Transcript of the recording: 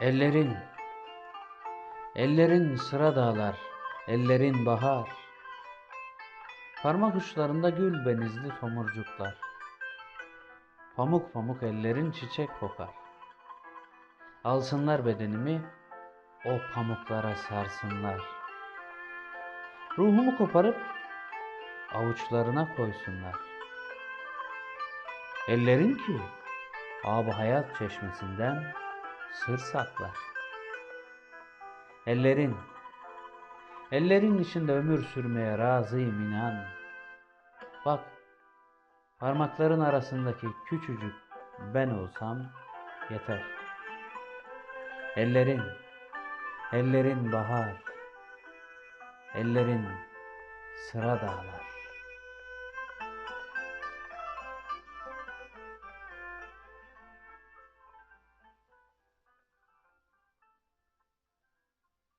Ellerin, ellerin sıra dağlar, ellerin bahar. Parmak uçlarında gül benizli tomurcuklar. Pamuk pamuk ellerin çiçek kokar. Alsınlar bedenimi, o pamuklara sarsınlar. Ruhumu koparıp avuçlarına koysunlar. Ellerin ki ab hayat çeşmesinden sır saklar. Ellerin, ellerin içinde ömür sürmeye razıyım inan. Bak, parmakların arasındaki küçücük ben olsam yeter. Ellerin, ellerin bahar, ellerin sıra dağlar.